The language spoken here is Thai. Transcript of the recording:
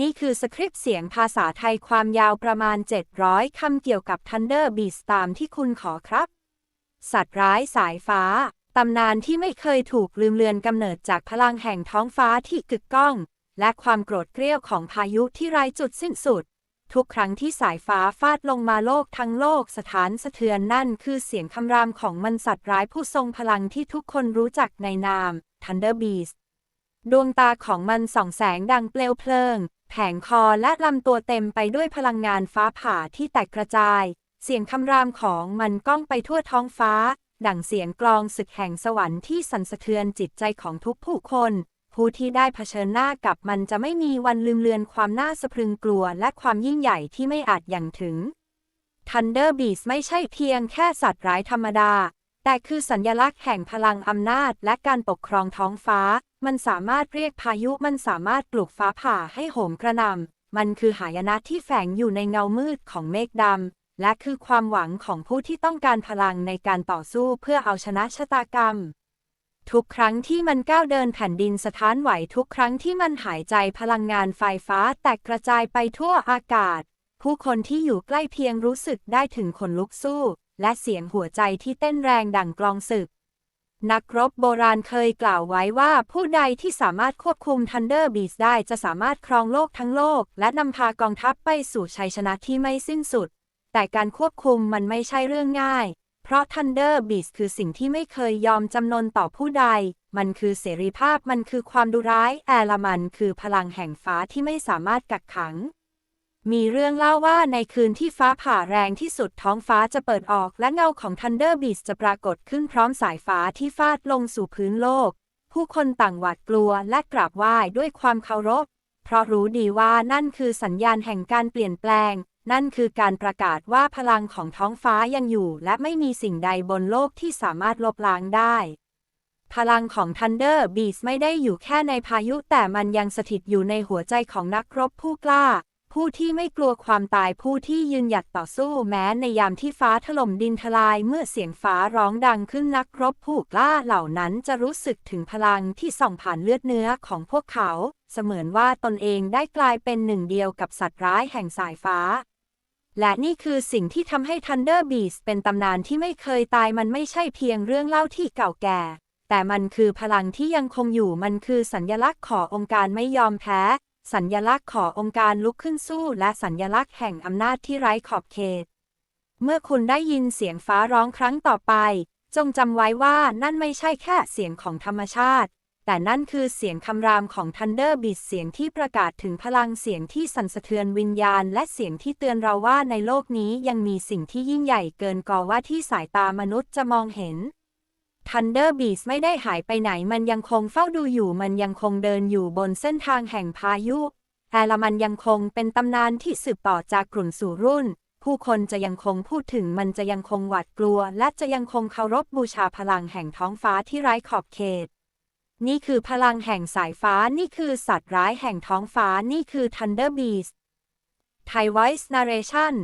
นี่คือสคริปต์เสียงภาษาไทยความยาวประมาณ 700 คำเกี่ยวกับ Thunder Beast ตามที่คุณขอครับ สัตว์ร้ายสายฟ้า ตำนานที่ไม่เคยถูกลืมเลือนกำเนิดจากพลังแห่งท้องฟ้าที่กึกก้อง และความโกรธเกรี้ยวของพายุที่ไร้จุดสิ้นสุด ทุกครั้งที่สายฟ้าฟาดลงมาโลกทั้งโลกสถานสะเทือนนั่นคือเสียงคำรามของมันสัตว์ร้ายผู้ทรงพลังที่ทุกคนรู้จักในนาม Thunder Beast ดวงตาของมันส่องแสงดังเปลวเพลิง แผงคอและลำตัวเต็มไปด้วยพลังงานฟ้าผ่าที่แตกกระจาย เสียงคำรามของมันก้องไปทั่วท้องฟ้า ดั่งเสียงกลองศึกแห่งสวรรค์ที่สั่นสะเทือนจิตใจของทุกผู้คน ผู้ที่ได้เผชิญหน้ากับมันจะไม่มีวันลืมเลือนความน่าสะพรึงกลัวและความยิ่งใหญ่ที่ไม่อาจอย่างถึง Thunder Beast ไม่ใช่เพียงแค่สัตว์ร้ายธรรมดา แต่คือสัญลักษณ์แห่งพลังอำนาจและการปกครองท้องฟ้า มันสามารถเรียกพายุ มันสามารถปลุกฟ้าผ่าให้โหมกระหน่ำ มันคือหายนะที่แฝงอยู่ในเงามืดของเมฆดำ และคือความหวังของผู้ที่ต้องการพลังในการต่อสู้เพื่อเอาชนะชะตากรรม ทุกครั้งที่มันก้าวเดินแผ่นดินสถานไหวทุกครั้งที่มันหายใจพลังงานไฟฟ้าแตกกระจายไปทั่วอากาศ ผู้คนที่อยู่ใกล้เพียงรู้สึกได้ถึงขนลุกสู้ และเสียงหัวใจที่เต้นแรงดังกลองศึก นักรบโบราณเคยกล่าวไว้ว่าผู้ใดที่สามารถควบคุม Thunder Beast ได้จะสามารถครองโลกทั้งโลก และนำพากองทัพไปสู่ชัยชนะที่ไม่สิ้นสุด แต่การควบคุมมันไม่ใช่เรื่องง่าย เพราะ Thunder Beast คือสิ่งที่ไม่เคยยอมจำนนต่อผู้ใด มันคือเสรีภาพมันคือความดุร้ายแอลมันคือพลังแห่งฟ้าที่ไม่สามารถกักขัง มีเรื่องเล่าว่าในคืนที่ฟ้าผ่าแรงที่สุดท้องฟ้าจะเปิดออกและเงาของ Thunder Beast จะปรากฏขึ้นพร้อมสายฟ้าที่ฟาดลงสู่พื้นโลก ผู้คนต่างหวาดกลัวและกราบไหว้ด้วยความเคารพ เพราะรู้ดีว่านั่นคือสัญญาณแห่งการเปลี่ยนแปลง นั่นคือการประกาศว่าพลังของท้องฟ้ายังอยู่ และไม่มีสิ่งใดบนโลกที่สามารถลบล้างได้ พลังของ Thunder Beast ไม่ได้อยู่แค่ในพายุแต่มันยังสถิตอยู่ในหัวใจของนักรบผู้กล้า ผู้ที่ไม่กลัวความตายผู้ที่ยืนหยัดต่อสู้แม้ในยามที่ฟ้าถล่มดินทลายเมื่อเสียงฟ้าร้องดังขึ้นนักรบผู้กล้าเหล่านั้นจะรู้สึกถึงพลังที่ส่องผ่านเลือดเนื้อของพวกเขา เสมือนว่าตนเองได้กลายเป็นหนึ่งเดียวกับสัตว์ร้ายแห่งสายฟ้า และนี่คือสิ่งที่ทำให้ Thunder Beast เป็นตำนานที่ไม่เคยตายมันไม่ใช่เพียงเรื่องเล่าที่เก่าแก่ แต่มันคือพลังที่ยังคงอยู่มันคือสัญลักษณ์ขององค์การไม่ยอมแพ้ สัญลักษณ์ขององค์การลุกขึ้นสู้และสัญลักษณ์แห่งอำนาจที่ไร้ขอบเขต เมื่อคุณได้ยินเสียงฟ้าร้องครั้งต่อไป จงจำไว้ว่านั่นไม่ใช่แค่เสียงของธรรมชาติ แต่นั่นคือเสียงคำรามของ Thunder Beast เสียงที่ประกาศถึงพลังเสียงที่สั่นสะเทือนวิญญาณ และเสียงที่เตือนเราว่าในโลกนี้ยังมีสิ่งที่ยิ่งใหญ่เกินกว่าที่สายตามนุษย์จะมองเห็น Thunder Beast ไม่ได้หายไปไหนมันยังคงเฝ้าดูอยู่มันยังคงเดินอยู่บนเส้นทางแห่งพายุแต่ลมันยังคงเป็นตำนานที่สืบต่อจากกลุ่นสู่รุ่น ผู้คนจะยังคงพูดถึงมันจะยังคงหวาดกลัว และจะยังคงเคารพบูชาพลังแห่งท้องฟ้าที่ไร้ขอบเขต นี่คือพลังแห่งสายฟ้านี่คือสัตว์ร้ายแห่งท้องฟ้านี่คือ Thunder Beast ไทย Voice Narration